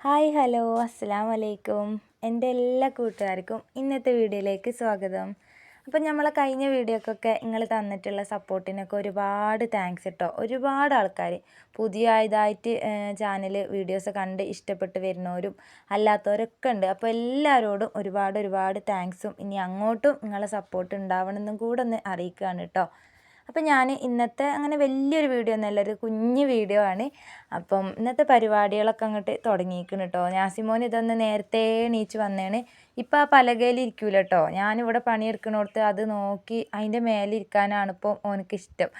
Hi hello അസ്സാം വലൈക്കും എന്റെ എല്ലാ കൂട്ടുകാർക്കും ഇന്നത്തെ വീഡിയോയിലേക്ക് സ്വാഗതം. അപ്പം നമ്മളെ കഴിഞ്ഞ വീഡിയോക്കൊക്കെ നിങ്ങൾ തന്നിട്ടുള്ള സപ്പോർട്ടിനൊക്കെ ഒരുപാട് താങ്ക്സ് കേട്ടോ ഒരുപാട് ആൾക്കാർ പുതിയതായിട്ട് ചാനൽ വീഡിയോസ് കണ്ട് ഇഷ്ടപ്പെട്ട് വരുന്നവരും അല്ലാത്തവരൊക്കെ ഉണ്ട്. അപ്പോൾ എല്ലാവരോടും ഒരുപാട് ഒരുപാട് താങ്ക്സും ഇനി അങ്ങോട്ടും നിങ്ങളെ സപ്പോർട്ട് ഉണ്ടാവണമെന്നും കൂടെ ഒന്ന് അറിയിക്കുകയാണ് കേട്ടോ അപ്പം ഞാൻ ഇന്നത്തെ അങ്ങനെ വലിയൊരു വീഡിയോ ഒന്നുമല്ല ഒരു കുഞ്ഞു വീഡിയോ ആണ്. അപ്പം ഇന്നത്തെ പരിപാടികളൊക്കെ അങ്ങോട്ട് തുടങ്ങിയിരിക്കണം കേട്ടോ ഞാസിമോൻ ഇതൊന്ന് നേരത്തെ എണീച്ച് വന്നേണ്. ഇപ്പം ആ പലകയിൽ ഇരിക്കൂല കേട്ടോ ഞാനിവിടെ പണിയെടുക്കണോടത്ത് അത് നോക്കി അതിന്റെ മേലെ ഇരിക്കാനാണ് ഇപ്പോൾ ഓനക്ക് ഇഷ്ടം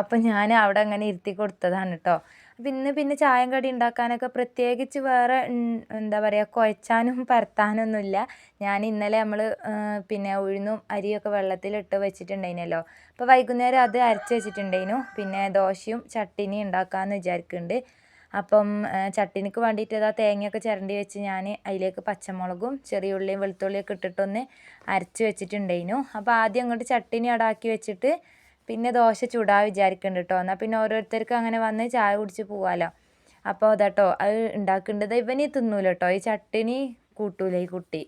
അപ്പം ഞാൻ അവിടെ അങ്ങനെ ഇരുത്തി കൊടുത്തതാണ് കേട്ടോ അപ്പം ഇന്ന് പിന്നെ ചായം കടി ഉണ്ടാക്കാനൊക്കെ പ്രത്യേകിച്ച് വേറെ എന്താ പറയുക കുഴച്ചാനും പരത്താനൊന്നുമില്ല. ഞാൻ ഇന്നലെ നമ്മൾ പിന്നെ ഉഴുന്നും അരിയൊക്കെ വെള്ളത്തിലിട്ട് വെച്ചിട്ടുണ്ടായിരുന്നല്ലോ അപ്പോൾ വൈകുന്നേരം അത് അരച്ച് വെച്ചിട്ടുണ്ടായിരുന്നു പിന്നെ ദോശയും ചട്ടിനി ഉണ്ടാക്കാമെന്ന് വിചാരിക്കുന്നുണ്ട് അപ്പം ചട്ടിനിക്ക് വേണ്ടിയിട്ട് ഇതാ തേങ്ങയൊക്കെ ചിരണ്ടി വെച്ച് ഞാൻ അതിലേക്ക് പച്ചമുളകും ചെറിയ ഉള്ളിയും വെളുത്തുള്ളിയൊക്കെ ഇട്ടിട്ടൊന്ന് അരച്ച് വെച്ചിട്ടുണ്ടായിരുന്നു അപ്പോൾ ആദ്യം അങ്ങോട്ട് ചട്ടിനി അടാക്കി വെച്ചിട്ട് പിന്നെ ദോശ ചൂടാ വിചാരിക്കുന്നുണ്ട് കേട്ടോ എന്നാൽ പിന്നെ ഓരോരുത്തർക്കും അങ്ങനെ വന്ന് ചായ കുടിച്ച് പോവാലോ. അപ്പോൾ അതാട്ടോ അത് ഉണ്ടാക്കേണ്ടത് ഇവന് തിന്നൂല കേട്ടോ ഈ ചട്ടിനി കൂട്ടൂല ഈ കുട്ടി.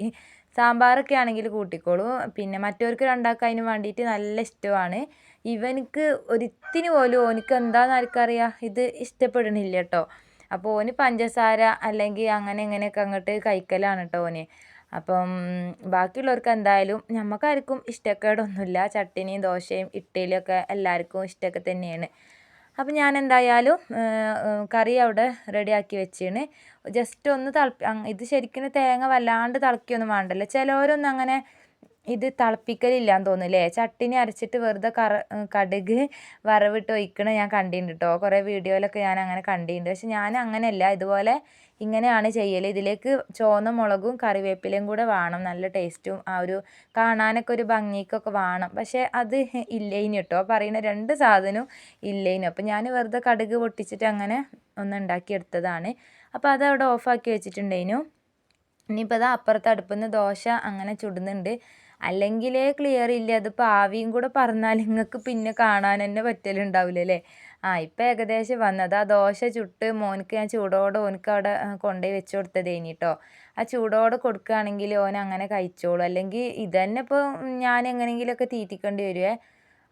സാമ്പാറൊക്കെ ആണെങ്കിൽ കൂട്ടിക്കോളൂ. പിന്നെ മറ്റവർക്ക് രണ്ടാൾക്ക് അതിന് വേണ്ടിയിട്ട് നല്ല ഇഷ്ടമാണ്. ഇവനക്ക് ഒരിത്തിന് പോലും ഓനിക്ക് എന്താണെന്ന് ആർക്കറിയാം ഇത് ഇഷ്ടപ്പെടണില്ല കേട്ടോ അപ്പോൾ ഓന് പഞ്ചസാര അല്ലെങ്കിൽ അങ്ങനെ ഇങ്ങനെയൊക്കെ അങ്ങോട്ട് കഴിക്കലാണ് കേട്ടോ ഓന്. അപ്പം ബാക്കിയുള്ളവർക്ക് എന്തായാലും നമുക്കാർക്കും ഇഷ്ടക്കേടൊന്നുമില്ല. ചട്ടിനിയും ദോശയും ഇഡ്ഡലിയൊക്കെ എല്ലാവർക്കും ഇഷ്ടമൊക്കെ തന്നെയാണ്. അപ്പം ഞാൻ എന്തായാലും കറി അവിടെ റെഡിയാക്കി വെച്ചാണ്. ജസ്റ്റ് ഒന്ന് തിളപ്പി ഇത് ശരിക്കും തേങ്ങ വല്ലാണ്ട് തിളക്കിയൊന്നും വേണ്ടല്ലോ. ചിലവരൊന്നും അങ്ങനെ ഇത് തിളപ്പിക്കലില്ലാന്ന് തോന്നുന്നില്ലേ ചട്ടിനി അരച്ചിട്ട് വെറുതെ കറ കടുക് വറവിട്ട് ഒഴിക്കണ ഞാൻ കണ്ടിട്ടുണ്ട് കേട്ടോ കുറേ വീഡിയോയിലൊക്കെ ഞാൻ അങ്ങനെ കണ്ടിട്ടുണ്ട്. പക്ഷെ ഞാൻ അങ്ങനെയല്ല. ഇതുപോലെ ഇങ്ങനെയാണ് ചെയ്യൽ ഇതിലേക്ക് ചുവന്ന മുളകും കറിവേപ്പിലയും കൂടെ വേണം. നല്ല ടേസ്റ്റും ആ ഒരു കാണാനൊക്കെ ഒരു ഭംഗിക്കൊക്കെ വേണം. പക്ഷേ അത് ഇല്ലേനു കേട്ടോ പറയുന്ന രണ്ട് സാധനവും ഇല്ലേനു. അപ്പം ഞാൻ വെറുതെ കടുക് പൊട്ടിച്ചിട്ട് അങ്ങനെ ഒന്ന് ഉണ്ടാക്കിയെടുത്തതാണ് അപ്പോൾ അത് അവിടെ ഓഫാക്കി വെച്ചിട്ടുണ്ടേനു. ഇനിയിപ്പോൾ അത് അപ്പുറത്തെ അടുപ്പിൽ നിന്ന് ദോശ അങ്ങനെ ചുടുന്നുണ്ട്. അല്ലെങ്കിലേ ക്ലിയർ ഇല്ല. അതിപ്പോൾ ആവിയും കൂടെ പറഞ്ഞാൽ നിങ്ങൾക്ക് പിന്നെ കാണാൻ തന്നെ പറ്റലുണ്ടാവില്ല അല്ലേ? ആ ഇപ്പം ഏകദേശം വന്നത് ആ ദോശ ചുട്ട് മോനക്ക് ഞാൻ ചൂടോടെ ഓനക്ക് അവിടെ കൊണ്ടുപോയി വെച്ച് കൊടുത്തതേനി കേട്ടോ ആ ചൂടോടെ കൊടുക്കുകയാണെങ്കിൽ ഓൻ അങ്ങനെ കഴിച്ചോളൂ. അല്ലെങ്കിൽ ഇതന്നെ ഇപ്പോൾ ഞാൻ എങ്ങനെയെങ്കിലുമൊക്കെ തീറ്റിക്കേണ്ടി വരുവേ.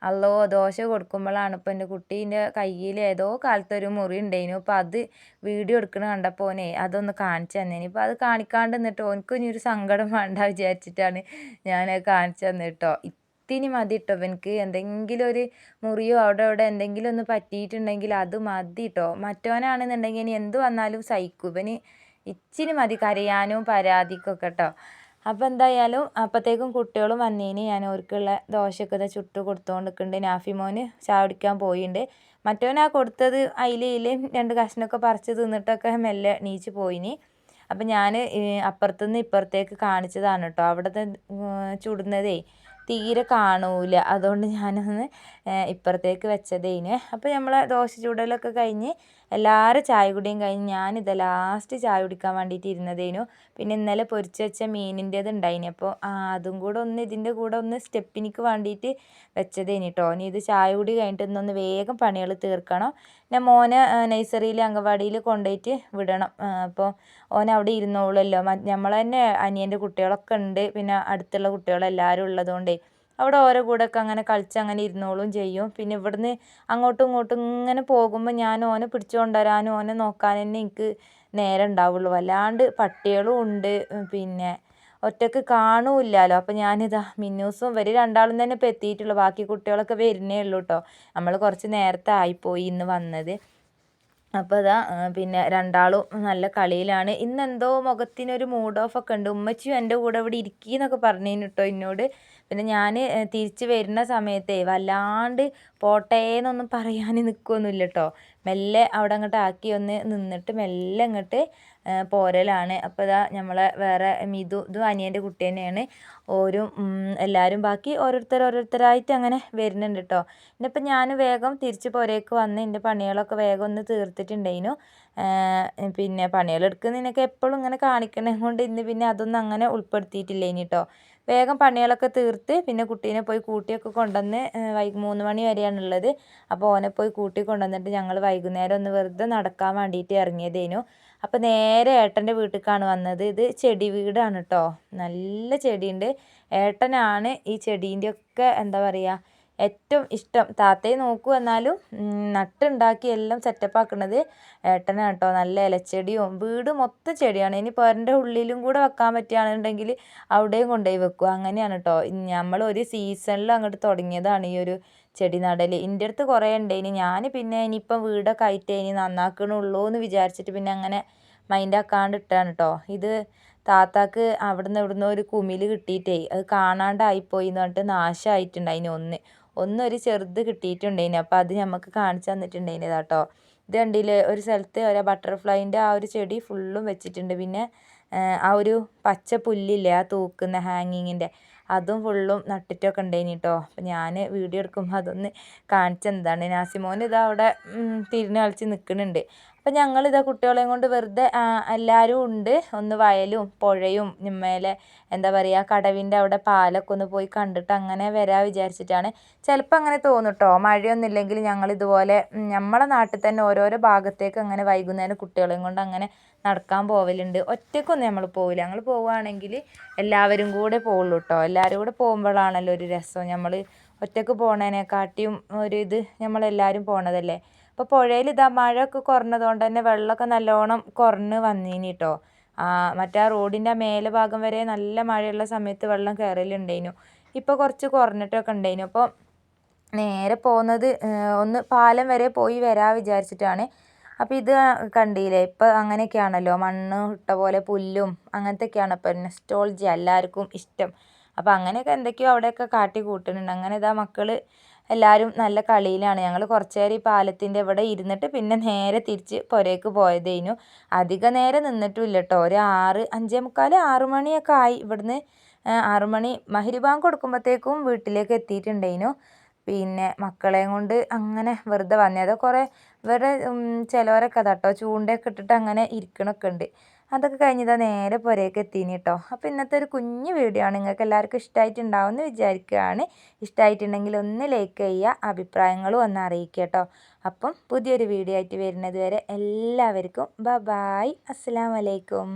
അല്ലോ ദോശ കൊടുക്കുമ്പോഴാണ് ഇപ്പോൾ എന്റെ കുട്ടീന്റെ കയ്യിൽ ഏതോ കാലത്തൊരു മുറി ഉണ്ടായിനു. അപ്പോൾ അത് വീഡിയോ എടുക്കണ കണ്ടപ്പോൾ ഓനെ അതൊന്ന് കാണിച്ചു തന്നേന്. ഇപ്പോൾ അത് കാണിക്കാണ്ട് നിന്നിട്ട് ഓനക്ക് ഇനി ഒരു സങ്കടം വേണ്ട വിചാരിച്ചിട്ടാണ് ഞാൻ കാണിച്ചു തന്നിട്ടോ. ഇത്തിരി മതി കേട്ടോ എനിക്ക് എന്തെങ്കിലും ഒരു മുറിയോ അവിടെ അവിടെ എന്തെങ്കിലും ഒന്ന് പറ്റിയിട്ടുണ്ടെങ്കിൽ അത് മതി കേട്ടോ മറ്റവനാണെന്നുണ്ടെങ്കിൽ ഇനി എന്ത് വന്നാലും സഹിക്കും. ഇവന് ഇച്ചിരി മതി കരയാനും പരാതിക്കൊക്കെ കേട്ടോ അപ്പോൾ എന്തായാലും അപ്പോഴത്തേക്കും കുട്ടികളും വന്നേന്. ഞാൻ അവർക്കുള്ള ദോശയൊക്കെ ഇതാ ചുട്ട് കൊടുത്തുകൊണ്ടിരിക്കുന്നുണ്ട് നാഫി മോന് ചായ കുടിക്കാൻ പോയിട്ടുണ്ട് മറ്റവനാ കൊടുത്തത് അയിലയിലും രണ്ട് കഷ്ണമൊക്കെ പറിച്ച് തിന്നിട്ടൊക്കെ മെല്ലെ നീച്ച് പോയിനി. അപ്പം ഞാൻ അപ്പുറത്തുനിന്ന് ഇപ്പുറത്തേക്ക് കാണിച്ചതാണ് കേട്ടോ. അവിടുത്തെ ചുടുന്നതേ തീരെ കാണൂല. അതുകൊണ്ട് ഞാനൊന്ന് ഇപ്പുറത്തേക്ക് വെച്ചതേന്. അപ്പോൾ നമ്മൾ ദോശ ചൂടലൊക്കെ കഴിഞ്ഞ് എല്ലാവരും ചായ കുടിയും കഴിഞ്ഞ് ഞാനിത് ലാസ്റ്റ് ചായ കുടിക്കാൻ വേണ്ടിയിട്ട് ഇരുന്നതേനു. പിന്നെ ഇന്നലെ പൊരിച്ച് വെച്ച മീനിന്റേത് ഉണ്ടായിന് അപ്പോൾ അതും കൂടെ ഒന്ന് ഇതിന്റെ കൂടെ ഒന്ന് സ്റ്റെപ്പിനിക്ക് വേണ്ടിയിട്ട് വെച്ചതേനി കേട്ടോ ഇനി ഇത് ചായ കുടി കഴിഞ്ഞിട്ട് ഇന്നൊന്ന് വേഗം പണികൾ തീർക്കണം. പിന്നെ മോനെ നഴ്സറിയിൽ അംഗൻവാടിയിൽ കൊണ്ടുപോയിട്ട് വിടണം. അപ്പോൾ ഓൻ അവിടെ ഇരുന്നോളുമല്ലോ നമ്മൾ തന്നെ അനിയന്റെ കുട്ടികളൊക്കെ ഉണ്ട് പിന്നെ അടുത്തുള്ള കുട്ടികളെല്ലാവരും ഉള്ളതുകൊണ്ടേ അവിടെ ഓരോ കൂടെയൊക്കെ അങ്ങനെ കളിച്ച് അങ്ങനെ ഇരുന്നോളും ചെയ്യും. പിന്നെ ഇവിടുന്ന് അങ്ങോട്ടും ഇങ്ങോട്ടും ഇങ്ങനെ പോകുമ്പോൾ ഞാൻ ഓനെ പിടിച്ചുകൊണ്ടുവരാനും ഓനെ നോക്കാൻ തന്നെ എനിക്ക് നേരം ഉണ്ടാവുള്ളൂ. വല്ലാണ്ട് പട്ടികളും ഉണ്ട്. പിന്നെ ഒറ്റയ്ക്ക് കാണൂല്ലല്ലോ അപ്പം ഞാനിതാ മിന്നൂസും ഇവർ രണ്ടാളും തന്നെ ഇപ്പം എത്തിയിട്ടുള്ളൂ. ബാക്കി കുട്ടികളൊക്കെ വരുന്നേ ഉള്ളൂ കേട്ടോ നമ്മൾ കുറച്ച് നേരത്തെ ആയിപ്പോയി ഇന്ന് വന്നത്. അപ്പോൾ അതാ പിന്നെ രണ്ടാളും നല്ല കളിയിലാണ്. ഇന്നെന്തോ മുഖത്തിനൊരു മൂഡ് ഓഫ് ഒക്കെ ഉണ്ട്. ഉമ്മച്ചിയും എന്റെ കൂടെ ഇവിടെ ഇരിക്കുന്നൊക്കെ പറഞ്ഞു കേട്ടോ എന്നോട് പിന്നെ ഞാൻ തിരിച്ച് വരുന്ന സമയത്തെ വല്ലാണ്ട് പോട്ടേന്നൊന്നും പറയാൻ നിൽക്കുകയൊന്നുമില്ല കേട്ടോ മെല്ലെ അവിടെ അങ്ങോട്ട് ആക്കി ഒന്ന് നിന്നിട്ട് മെല്ലെ അങ്ങോട്ട് പോരലാണ്. അപ്പോൾ ഇതാ നമ്മളെ വേറെ മിതു ഇതും അനിയന്റെ കുട്ടി തന്നെയാണ്. ഓരും എല്ലാവരും ബാക്കി ഓരോരുത്തർ ഓരോരുത്തരായിട്ട് അങ്ങനെ വരുന്നുണ്ട് കേട്ടോ ഇന്നിപ്പോൾ ഞാൻ വേഗം തിരിച്ച് പോരേക്ക് വന്ന് എന്റെ പണികളൊക്കെ വേഗം ഒന്ന് തീർത്തിട്ടുണ്ടായിരുന്നു പിന്നെ പണികളെടുക്കുന്നതിനൊക്കെ എപ്പോഴും ഇങ്ങനെ കാണിക്കണേ കൊണ്ട് ഇന്ന് പിന്നെ അതൊന്നും അങ്ങനെ ഉൾപ്പെടുത്തിയിട്ടില്ല ഇനി കേട്ടോ വേഗം പണികളൊക്കെ തീർത്ത് പിന്നെ കുട്ടീനെ പോയി കൂട്ടിയൊക്കെ കൊണ്ടുവന്ന് വൈ മൂന്ന് മണി വരെയാണുള്ളത്. അപ്പോൾ ഓനെ പോയി കൂട്ടി കൊണ്ടുവന്നിട്ട് ഞങ്ങൾ വൈകുന്നേരം ഒന്ന് വെറുതെ നടക്കാൻ വേണ്ടിയിട്ട് ഇറങ്ങിയതേനു. അപ്പോൾ നേരെ ഏട്ടന്റെ വീട്ടിലേക്കാണ് വന്നത്. ഇത് ചെടി വീടാണ് കേട്ടോ നല്ല ചെടിയുണ്ട്. ഏട്ടനാണ് ഈ ചെടീന്റെയൊക്കെ എന്താ പറയുക ഏറ്റവും ഇഷ്ടം. താത്തയെ നോക്കൂ എന്നാലും നട്ടുണ്ടാക്കി എല്ലാം സെറ്റപ്പ് ആക്കുന്നത് ഏട്ടനാണ് കേട്ടോ. നല്ല ഇലച്ചെടിയും വീട് മൊത്തം ചെടിയാണ്. ഇനി പേരന്റെ ഉള്ളിലും കൂടെ വെക്കാൻ പറ്റുകയാണെന്നുണ്ടെങ്കിൽ അവിടെയും കൊണ്ടുപോയി വെക്കും. അങ്ങനെയാണ് കേട്ടോ. നമ്മൾ ഒരു സീസണിൽ അങ്ങോട്ട് തുടങ്ങിയതാണ് ഈ ഒരു ചെടി നടൽ എന്റെ അടുത്ത് കുറേ ഇനി ഞാൻ പിന്നെ ഇനിയിപ്പം വീടൊക്കെ ആയിട്ടേ ഇനി നന്നാക്കണുള്ളൂ എന്ന് വിചാരിച്ചിട്ട് പിന്നെ അങ്ങനെ മൈൻഡ് ആക്കാണ്ട് ഇട്ടാണ് കേട്ടോ. ഇത് താത്താക്ക് അവിടുന്ന് ഇവിടുന്ന് ഒരു കുമിൽ കിട്ടിയിട്ടേ അത് കാണാണ്ടായിപ്പോയി എന്ന് പറഞ്ഞിട്ട് നാശമായിട്ടുണ്ടായിന് ഒന്ന്. ഒന്നൊരു ചെറുത് കിട്ടിയിട്ടുണ്ടായിന് അപ്പോൾ അത് നമുക്ക് കാണിച്ചു തന്നിട്ടുണ്ടായിന് കേട്ടോ ഇത് കണ്ടില്ലേ? ഒരു സ്ഥലത്ത് ഒരു ബട്ടർഫ്ലൈന്റെ ആ ഒരു ചെടി ഫുള്ളും വെച്ചിട്ടുണ്ട്. പിന്നെ ആ ഒരു പച്ച പുല്ലില്ലേ? ആ തൂക്കുന്ന ഹാങ്ങിങ്ങിന്റെ. അതും ഫുള്ളും നട്ടിട്ടൊക്കെ ഉണ്ടായിന് കേട്ടോ അപ്പം ഞാൻ വീഡിയോ എടുക്കുമ്പോൾ അതൊന്ന് കാണിച്ചെന്താണ്. നാസിമോൻ ഇതാ അവിടെ തിരിഞ്ഞ് കളിച്ച് നിൽക്കുന്നുണ്ട് അപ്പം ഞങ്ങളിതാ കുട്ടികളെയും കൊണ്ട് വെറുതെ എല്ലാവരും ഉണ്ട്. ഒന്ന് വയലും പുഴയും മേലെ എന്താ പറയുക കടവിന്റെ അവിടെ പാലൊക്കെ ഒന്ന് പോയി കണ്ടിട്ട് അങ്ങനെ വരാ വിചാരിച്ചിട്ടാണ്. ചിലപ്പോൾ അങ്ങനെ തോന്നും കേട്ടോ മഴയൊന്നും ഇല്ലെങ്കിൽ ഞങ്ങൾ ഇതുപോലെ നമ്മളെ നാട്ടിൽ തന്നെ ഓരോരോ ഭാഗത്തേക്ക് അങ്ങനെ വൈകുന്നേരം കുട്ടികളെയും കൊണ്ട് അങ്ങനെ നടക്കാൻ പോവലുണ്ട്. ഒറ്റയ്ക്കൊന്നും നമ്മൾ പോവില്ല. ഞങ്ങൾ പോവുകയാണെങ്കിൽ എല്ലാവരും കൂടെ പോവുള്ളൂ കേട്ടോ എല്ലാവരും കൂടെ പോകുമ്പോഴാണല്ലോ ഒരു രസം. നമ്മൾ ഒറ്റയ്ക്ക് പോണതിനെക്കാട്ടിയും ഒരു ഇത് നമ്മളെല്ലാവരും പോണതല്ലേ. അപ്പോൾ പുഴയിൽ ഇതാ മഴയൊക്കെ കുറഞ്ഞതുകൊണ്ട് തന്നെ വെള്ളമൊക്കെ നല്ലോണം കുറഞ്ഞ് വന്നീനി കേട്ടോ മറ്റേ ആ റോഡിന്റെ മേലെ ഭാഗം വരെ നല്ല മഴയുള്ള സമയത്ത് വെള്ളം കയറലുണ്ടായിനു ഇപ്പോൾ കുറച്ച് കുറഞ്ഞിട്ടൊക്കെ ഉണ്ടായിരുന്നു അപ്പോൾ നേരെ പോകുന്നത് ഒന്ന് പാലം വരെ പോയി വരാ വിചാരിച്ചിട്ടാണ്. അപ്പോൾ ഇത് കണ്ടില്ലേ? ഇപ്പം അങ്ങനെയൊക്കെയാണല്ലോ. മണ്ണ് ഇട്ട പോലെ പുല്ലും അങ്ങനത്തെയൊക്കെയാണ് ഇപ്പം നെസ്റ്റോളജി എല്ലാവർക്കും ഇഷ്ടം. അപ്പോൾ അങ്ങനെയൊക്കെ എന്തൊക്കെയോ അവിടെയൊക്കെ കാട്ടി കൂട്ടുന്നുണ്ട്. അങ്ങനെ ഇതാ മക്കൾ എല്ലാവരും നല്ല കളിയിലാണ്. ഞങ്ങൾ കുറച്ച് നേരം ഈ പാലത്തിന്റെ ഇവിടെ ഇരുന്നിട്ട് പിന്നെ നേരെ തിരിച്ച് പുരയ്ക്ക് പോയതേനു. അധിക നേരം നിന്നിട്ടും ഇല്ല കേട്ടോ ഒരു ആറ് അഞ്ചേ മുക്കാൽ ആറു മണിയൊക്കെ ആയി ഇവിടുന്ന് ആറുമണി മണി കൊടുക്കുമ്പോഴത്തേക്കും വീട്ടിലേക്ക് എത്തിയിട്ടുണ്ടേനു. പിന്നെ മക്കളെയും കൊണ്ട് അങ്ങനെ വെറുതെ വന്നത് കുറേ ഇവരുടെ ചിലവരൊക്കെ അതാട്ടോ ചൂണ്ടയൊക്കെ ഇട്ടിട്ട് അങ്ങനെ ഇരിക്കണൊക്കെ ഉണ്ട്. അതൊക്കെ കഴിഞ്ഞിതാ നേരെ പുരയൊക്കെ എത്തിയിനി കേട്ടോ അപ്പോൾ ഇന്നത്തെ ഒരു കുഞ്ഞു വീഡിയോ ആണ് നിങ്ങൾക്ക് എല്ലാവർക്കും ഇഷ്ടമായിട്ടുണ്ടാവും എന്ന് വിചാരിക്കുകയാണ് ഇഷ്ടമായിട്ടുണ്ടെങ്കിൽ ഒന്ന് ലൈക്ക് ചെയ്യുക അഭിപ്രായങ്ങളും ഒന്ന് അറിയിക്കുക കേട്ടോ അപ്പം പുതിയൊരു വീഡിയോ ആയിട്ട് വരുന്നത് വരെ എല്ലാവർക്കും ബ ബായ്. അസ്സാം വലൈക്കും